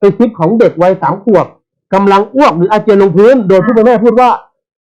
เป็นคลิปของเด็กวัยสามขวบกำลังอ้วกหรืออาเจียนลงพื้น โดยผู้เป็นแม่พูดว่า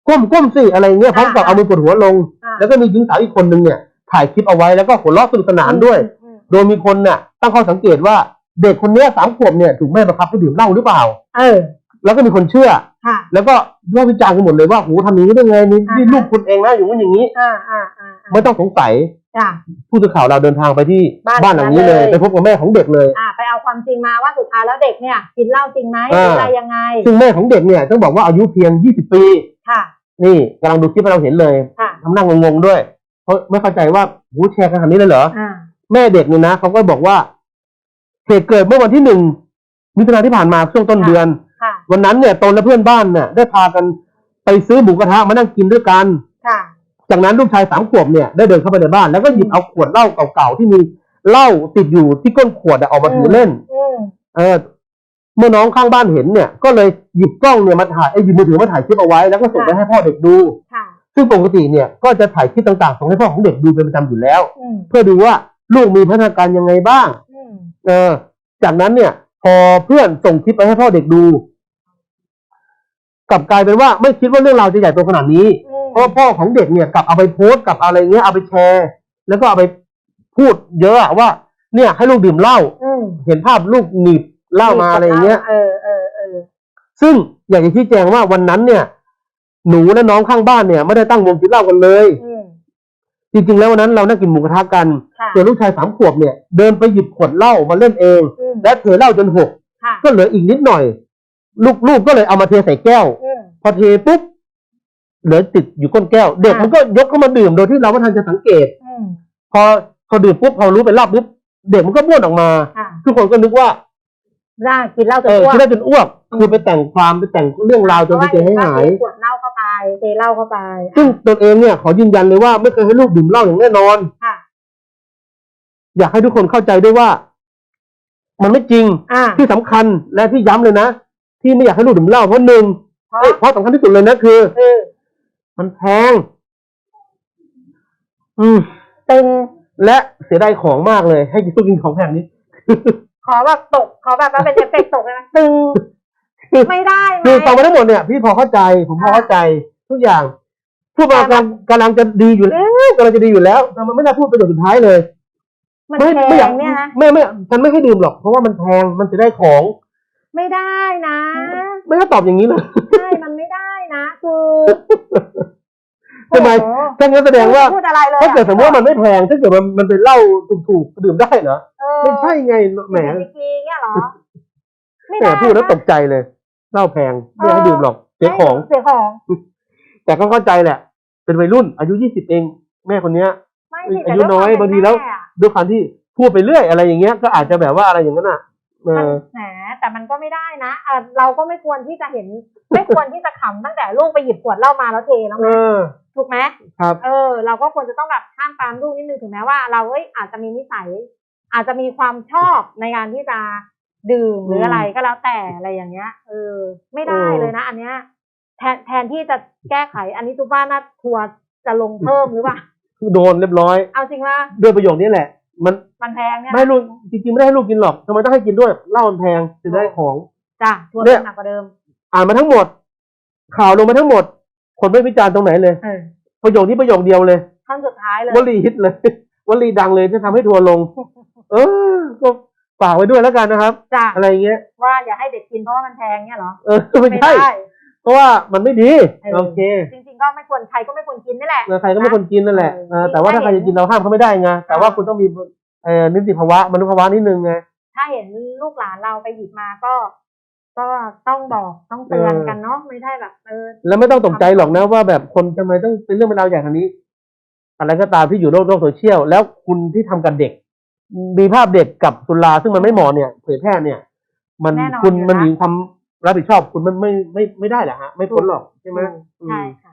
ก้มก้มสิอะไรเงี้ยพร้อมกับเอามือกดหัวลงอ่าแล้วก็มีหญิงสาวอีกคนนึงเนี่ยถ่ายคลิปเอาไว้แล้วก็หัวเราะสนุกสนานด้วยอืมโดยมีคนเนี่ยตั้งข้อสังเกตว่าเด็กคนเนี้ยสามขวบเนี่ยถูกแม่บังคับให้ดื่มเหล้าหรือเปล่า เออ แล้วก็มีคนเชื่อค่ะแล้วก็วิพากษ์วิจารณ์กันหมดเลยว่าโหทำอย่างนี้ได้ไงนี่นี่อ่าลูกคุณเองนะอย่างนู้นอย่างนี้อ่าอ่าอ่าอ่าไม่ต้องสงสัยจ้ะผู้สื่อข่าวเราเดินทางไปที่บ้านบ้านหลังนี้เลยนั้นเลย ไปพบกับแม่ของเด็กเลยอ่าไปเอา ความจริงมาว่าสุดท้ายแล้วเด็กเนี่ยกินเหล้าจริงไหมอ่าหรืออะไรยังไง ซึ่งแม่ของเด็กเนี่ยต้องบอกว่าอายุเพียง 20 ปี ค่ะ นี่กำลังดูคลิปให้เราเห็นเลยค่ะทำหน้างงๆด้วย เพราะไม่เข้าใจว่าโหแชร์กันขนาดนี้เลยเหรอ อ่าแม่เด็กเนี่ยนะเขาก็บอกว่าเหตุเกิดเมื่อวันที่หนึ่งมิถุนายนที่ผ่านมาช่วงต้นค่ะเดือน ค่ะ วันนั้นเนี่ยตนและเพื่อนบ้านเนี่ยได้พากันไปซื้อหมูกระทะมานั่งกินด้วยกัน ค่ะ จากนั้นลูกชายสามขวบเนี่ยได้เดินเข้าไปในบ้านแล้วก็หยิบเอาขวดเหล้าเก่าๆที่มี เหล้าติดอยู่ที่ก้นขวดอะออกมาถือเล่น อืมเออ เมื่อน้องข้างบ้านเห็นเนี่ย ก็เลยหยิบกล้องเนี่ยมาถ่ายไอ้ยหยิบมือถือมาถ่ายคลิปเอาไว้แล้วก็ส่งไปให้พ่อเด็กดู ค่ะ ซึ่งปกติเนี่ยก็จะถ่ายคลิปต่างๆส่งให้พ่อของเด็กดูเป็นประจำอยู่แล้ว อืมเพื่อดูว่าลูกมีพัฒนาการยังไงบ้าง อืมเออ จากนั้นเนี่ย พอเพื่อนส่งคลิปไปให้พ่อเด็กดู กลับกลายเป็นว่าไม่คิดว่าเรื่องราวจะใหญ่โตขนาดนี้ อืมเพราะว่าพ่อของเด็กเนี่ยกลับเอาไปโพสต์กับอะไรเงี้ยเอาไปแชร์ แล้วก็เอาไป พูดเยอะอะว่า เนี่ยให้ลูกดื่มเหล้าอืมเห็นภาพลูกหนีบเหล้ามาอะไรอย่างเงี้ย เออเออเออซึ่งอยากจะชี้แจงว่าวันนั้นเนี่ย หนูและน้องข้างบ้านเนี่ยไม่ได้ตั้งวงกินเหล้ากันเลย อืมจริงๆแล้ววันนั้นเรานั่งกินหมูกระทะกันค่ะส่วนลูกชายสามขวบเนี่ย เดินไปหยิบขวดเหล้ามาเล่นเอง อืมและเทเหล้าจนหกค่ะก็เหลืออีกนิดหน่อย ลูกๆก็เลยเอามาเทใส่แก้ว อืม พอเทปุ๊บเหลือติดอยู่ก้นแก้ว เด็กค่ะ มันก็ยกเข้ามาดื่มโดยที่เราไม่ทันจะสังเกต อืมพอ พอดื่มปุ๊บพอรู้เป็นเหล้าปุ๊บเด็กมันก็บ้วนออกมา ค่ะทุกคนก็นึกว่าได้กินเหล้าจเอนออ้วกคิดได้จนอ้วกคือไปแต่งความไปแต่งเรื่องราวจนไปเจอให้หาย ขวดเหล้าเข้าไปเทเหล้าเข้าไปซึ่งตนเองเนี่ยขอยืนยันเลยว่าไม่เคยให้ลูกดื่มเหล้าอย่างแน่นอน ค่ะ อยากให้ทุกคนเข้าใจด้วยว่า มันไม่จริงอ่าที่สำคัญและที่ย้ำเลยนะที่ไม่อยากให้ลูกดื่มเหล้าเพราะหนึ่งเพราะเอ้ยเพราะสำคัญที่สุดเลยนะคือ คือมันแพง อืมตึง และเสียดายของมากเลย ให้กินกินของแพงนี้ ขอแบบตก ขอแบบว่าเป็นเอฟเฟกต์ตกเลยนะตึง ไม่ได้ไหม คือฟังมาทั้งหมดเนี่ย พี่พอเข้าใจ ผมพอเข้าใจทุกอย่าง พูดมากำลังกำลังจะดีอยู่แล้วกำลังจะดีอยู่แล้วแต่มันไม่น่าพูดประโยคสุดท้ายเลย มันไม่แพไม่อยากงเนี่ยนะ ไม่ไม่ฉันไม่ให้ดื่มหรอก เพราะว่ามันแพงมันจะได้ของ ไม่ได้นะ ไม่ก็ตอบอย่างนี้เลย ใช่ มันไม่ได้นะ คือ ทำไมโอ้โหถ้างั้นแสดงว่าพูดอะไรเลยถ้าเกิดสมมติว่ามันไม่แพงถ้าเกิดมันมันเป็นเหล้าถูกๆดื่มได้เหรอเออไม่ใช่ไงแหมวิธีเงี้ยเหรอไม่แหมได้พูดแล้วตนะกใจเลยเหล้าแพงไม่ให้ดื่มหรอกเสียของเสียของ แต่ก็เข้าใจแหละ เป็นวัยรุ่น อายุยี่สิบเอง แม่คนเนี้ยไม่สิอายุน้อยแต่บางทีแล้วม่อะด้วยความที่พูดไปเรื่อยอะไรอย่างเงี้ยก็อาจจะแบบว่าอะไรอย่างนั้นอะเอมันอแหมแต่มันก็ไม่ได้นะอะเราก็ไม่ควรที่จะเห็น ไม่ควรที่จะขำตั้งแต่ลูกไปหยิบขวดเหล้ามาแล้วเทแล้วเอนะอถูกไหมครับ เออ เราก็ควรจะต้องแบบห้ามปรามลูกนิดนึงถึงแม้ว่า เราเอ้ยอาจจะมีนิสัย อาจจะมีความชอบในการที่จะดื่มหรืออะไรก็แล้วแต่อะไรอย่างเงี้ย เออ ไม่ได้เออเลยนะ อันเนี้ย แทนแทนที่จะแก้ไข อันนี้ทุกบ้านน่าทัวร์จะลงเพิ่มหรือเปล่าโดนเรียบร้อย เอาจริงว่าด้วยประโยคนี้แหละ มันมันแพงเนี่ยไม่ให้ลูกจริงๆไม่ได้ให้ลูกกินหรอกทำไมต้องให้กินด้วยเหล้ามันแพงจะได้ของจ้ะทัวร์เนี่เป็นยหนักกว่าเดิม อ่านมาทั้งหมด ข่าวลงมาทั้งหมด คนไม่วิจารณ์ตรงไหนเลย เออประโยคนี้ประโยคเดียวเลย ท่อนสุดท้ายเลยวลีฮิตเลย วลีดังเลยจะทำให้ทัวร์ลง เออ ก็ฝากไว้ด้วยแล้วกันนะครับ จ้ะอะไรเงี้ย ว่าอย่าให้เด็กกินเพราะว่ามันแพงเนี่ยเหรอเออไม่ใช่ได้ เพราะว่ามันไม่ดีเออ โอเคจริงๆก็ไม่ควรใครก็ไม่ควรกินนี่แหละเออใครก็ไม่ควรกินนั่นแหละเออเออแต่ว่าถ้าใครจะกินเราห้ามเขาไม่ได้ไงแต่ว่าคุณต้องมีเอ่อนิติภาวะมนุษยภาวะนิดนึงไง ถ้าเห็นลูกหลานเราไปหยิบมาก็ ก็ต้องบอกต้องเตือนเออกันเนาะไม่ใช่แบบเออแล้วไม่ต้องตกใจหรอกนะว่าแบบคนทำไมต้องเป็นเรื่องเป็นราวอย่างนี้ อะไรก็ตามที่อยู่โลกโลกโซเชียลแล้วคุณที่ทำกับเด็ก มีภาพเด็กกับสุราซึ่งมันไม่เหมาะเนี่ย เผยแพร่เนี่ย มันแน่นอนคุณอยู่มันนะมีความรับผิดชอบคุณมันไม่ไม่ไม่ได้แหละฮะ ไม่พ้นหรอกใช่ไหมใช่ค่ะ